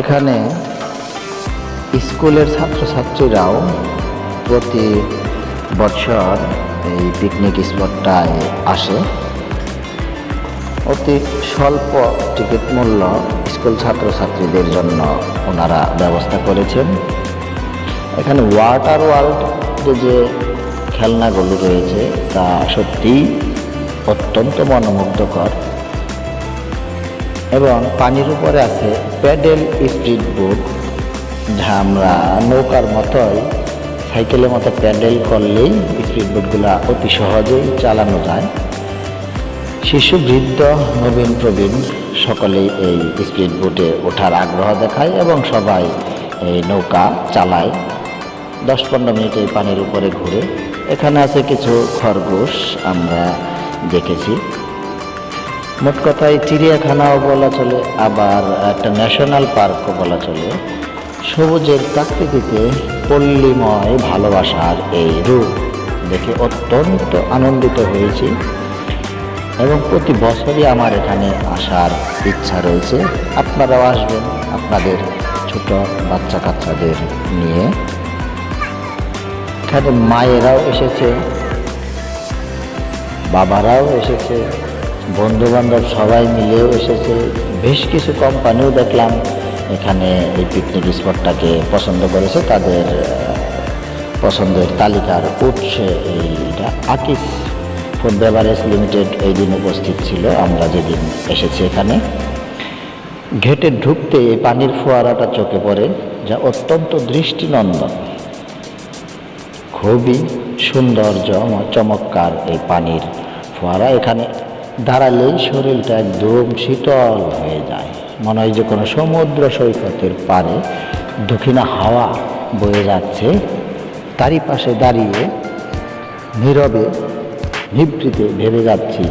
এখানে স্কুলের ছাত্রছাত্রীরাও প্রতি বছর এই পিকনিক স্পটটায় আসে। অতি স্বল্প টিকিট মূল্য স্কুল ছাত্রছাত্রীদের জন্য ওনারা ব্যবস্থা করেছেন। এখানে ওয়াটার ওয়ার্ল্ড যে খেলনাগুলো রয়েছে, তা সত্যিই অত্যন্ত মনোমুগ্ধকর। এবং পানির উপরে আছে প্যাডেল স্পিড বোট। যা আমরা নৌকার মতোই, সাইকেলের মতো প্যাডেল করলেই স্পিড বোটগুলো অতি সহজেই চালানো যায়। শিশু, বৃদ্ধ, নবীন, প্রবীণ, সকলেই এই স্পিড বোটে ওঠার আগ্রহ দেখায় এবং সবাই এই নৌকা চালায়। দশ পনেরো মিনিট এই পানির উপরে ঘুরে। এখানে আছে কিছু খরগোশ, আমরা দেখেছি। মোট কথায় চিড়িয়াখানাও বলা চলে, আবার একটা ন্যাশনাল পার্কও বলা চলে। সবুজের প্রাকৃতিতে পল্লীময় ভালোবাসার এই রূপ দেখে অত্যন্ত আনন্দিত হয়েছি। এবং প্রতি বছরই আমার এখানে আসার ইচ্ছা রয়েছে। আপনারাও আসবেন আপনাদের ছোট বাচ্চা কাচ্চাদের নিয়ে। এখানে মায়েরাও এসেছে, বাবারাও এসেছে। বন্ধু বান্ধব সবাই মিলেও এসেছে। বেশ কিছু কোম্পানিও দেখলাম, এখানে এই পিকনিক স্পটটাকে পছন্দ করেছে, তাদের পছন্দের তালিকার উৎসে এইটা আকিস ফুড বেভারেজ লিমিটেড এই দিন উপস্থিত ছিল, আমরা যেদিন এসেছি এখানে। ঘেটে ঢুকতে এই পানির ফোয়ারাটা চোখে পড়ে, যা অত্যন্ত দৃষ্টিনন্দন। খুবই সৌন্দর্য, চমৎকার এই পানির ফোয়ারা। এখানে দাঁড়ালেই শরীরটা একদম শীতল হয়ে যায়। মনে হয় যে কোনো সমুদ্র সৈকতের পারে দক্ষিণা হাওয়া বয়ে যাচ্ছে। তারই পাশে দাঁড়িয়ে নীরবে, নিভৃতে ভেবে যাচ্ছি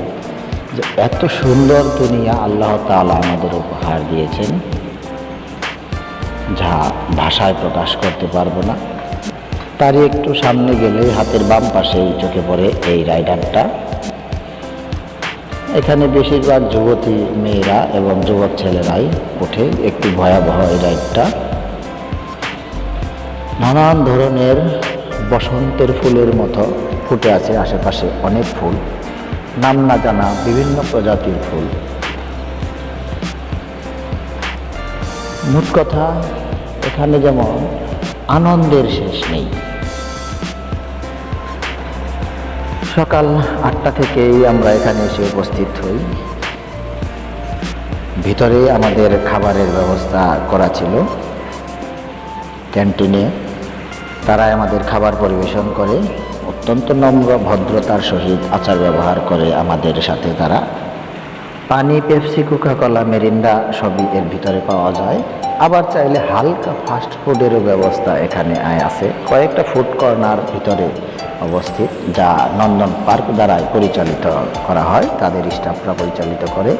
যে এত সুন্দর দুনিয়া আল্লাহ তাআলা আমাদের উপহার দিয়েছেন, যা ভাষায় প্রকাশ করতে পারব না। তারই একটু সামনে গেলে হাতের বাম পাশেই চোখে পড়ে এই রাইডারটা। এখানে বেশিরভাগ যুবতী মেয়েরা এবং যুবক ছেলেরাই ওঠে একটি ভয়াবহ এই রাইডটা। নানান ধরনের বসন্তের ফুলের মতো ফুটে আছে আশেপাশে অনেক ফুল। নাম না জানা বিভিন্ন প্রজাতির ফুল। মোট কথা, এখানে যেমন আনন্দের শেষ নেই। সকাল আটটা থেকেই আমরা এখানে এসে উপস্থিত হই। ভিতরে আমাদের খাবারের ব্যবস্থা করা ছিল। ক্যান্টিনে তারাই আমাদের খাবার পরিবেশন করে। অত্যন্ত নম্র ভদ্রতার সহিত আচার ব্যবহার করে আমাদের সাথে তারা। পানি, পেপসি কোকা কলা মেরিন্ডা সবই এর ভিতরে পাওয়া যায়। আবার চাইলে হালকা ফাস্ট ফুডেরও ব্যবস্থা এখানে আছে। কয়েকটা ফুড কর্নার ভিতরে অবস্থিত, যা নন্দন পার্ক দ্বারাই পরিচালিত করা হয়, তাদের স্টাফরা পরিচালিত করে।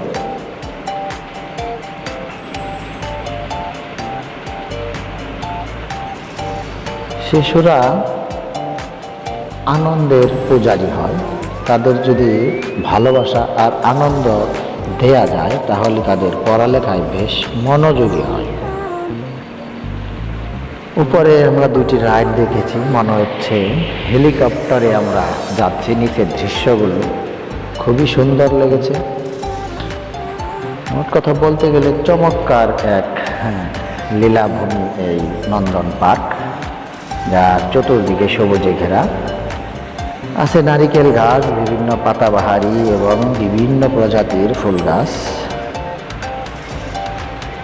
শিশুরা আনন্দের পূজারী হয়। তাদের যদি ভালোবাসা আর আনন্দ দেয়া যায়, তাহলে তাদের পড়ালেখায় বেশ মনোযোগী হয়। উপরে আমরা দুটি রাইড দেখেছি। মনে হচ্ছে হেলিকপ্টারে আমরা যাচ্ছি নিচের দৃশ্যগুলো। খুবই সুন্দর লেগেছে। মোট কথা বলতে গেলে চমৎকার এক হ্যাঁ, লীলাভূমি এই নন্দন পার্ক যা চতুর্দিকে সবুজে ঘেরা। আছে নারিকেল গাছ বিভিন্ন পাতাবাহারি এবং বিভিন্ন প্রজাতির ফুল গাছ।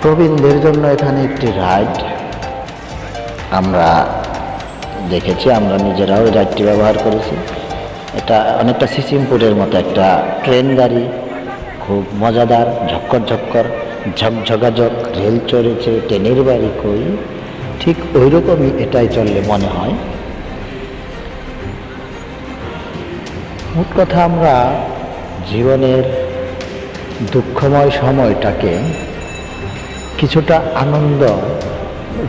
প্রবীণদের জন্য এখানে একটি রাইড আমরা দেখেছি, আমরা নিজেরাও রাইডটি ব্যবহার করেছি। এটা অনেকটা সিসিমপুরের মতো একটা ট্রেন গাড়ি, খুব মজাদার, ঝক্কর ঝক্কর ঝকঝকাঝক রেল চড়েছে, ট্রেনের বাড়ি কই, ঠিক ওই রকমই এটাই চললে মনে হয়। মোট কথা আমরা জীবনের দুঃখময় সময়টাকে কিছুটা আনন্দ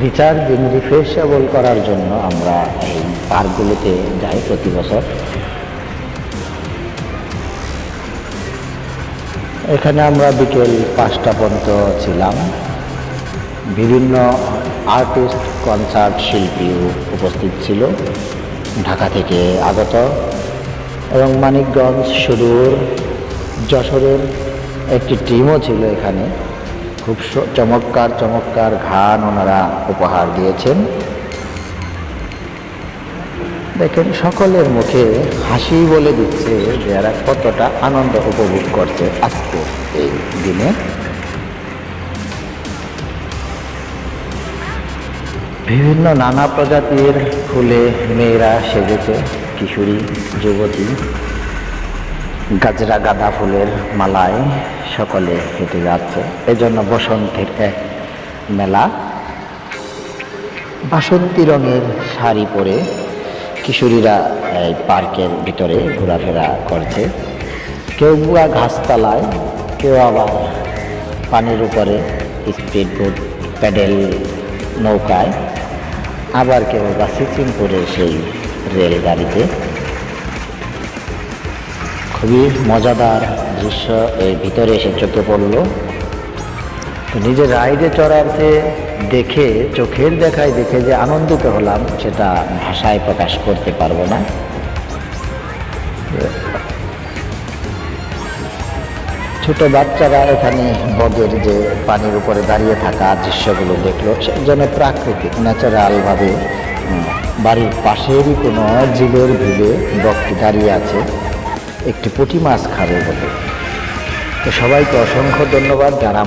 রিচার্জিং রিফ্রেশেবল করার জন্য আমরা এই পার্কগুলোতে যাই প্রতি বছর। এখানে আমরা বিকেল পাঁচটা পর্যন্ত ছিলাম। বিভিন্ন আর্টিস্ট, কনসার্ট শিল্পীও উপস্থিত ছিল। ঢাকা থেকে আগত এবং মানিকগঞ্জ, সুদূর, যশোরের একটি টিমও ছিল এখানে। খুব চমৎকার চমৎকার গান ওনারা উপহার দিয়েছেন। দেখেন, সকলের মুখে হাসি বলে দিচ্ছে যে এরা কতটা আনন্দ উপভোগ করছে আজকে এই দিনে। বিভিন্ন নানা প্রজাতির ফুলে মেয়েরা সেজেছে, কিশোরী, যুবতী, গাজরা গাঁদা ফুলের মালায়। সকলে হেঁটে যাচ্ছে। এজন্য বসন্তের এক মেলা। বাসন্তী রঙের শাড়ি পরে কিশোরীরা এই পার্কের ভিতরে ঘোরাফেরা করছে। কেউ বা ঘাসতলায় কেউ আবার পানির উপরে স্পিড বোট, প্যাডেল নৌকায়। আবার কেউ বা করে সেই রেলগাড়িতে। খুবই মজাদার দৃশ্য এই ভিতরে এসে চোখে পড়ল। নিজের রাইডে চড়াতে দেখে, চোখের দেখায় দেখে যে আনন্দিত হলাম, সেটা ভাষায় প্রকাশ করতে পারব না। ছোট বাচ্চারা এখানে বগের যে পানির উপরে দাঁড়িয়ে থাকা দৃশ্যগুলো দেখল যেন প্রাকৃতিক, ন্যাচারালভাবে বাড়ির পাশেরই কোনো জিলের ভিড়ে বকটি দাঁড়িয়ে আছে। একটি পুঁটি মাছ খাবে বলে। তো সবাইকে অসংখ্য ধন্যবাদ যারা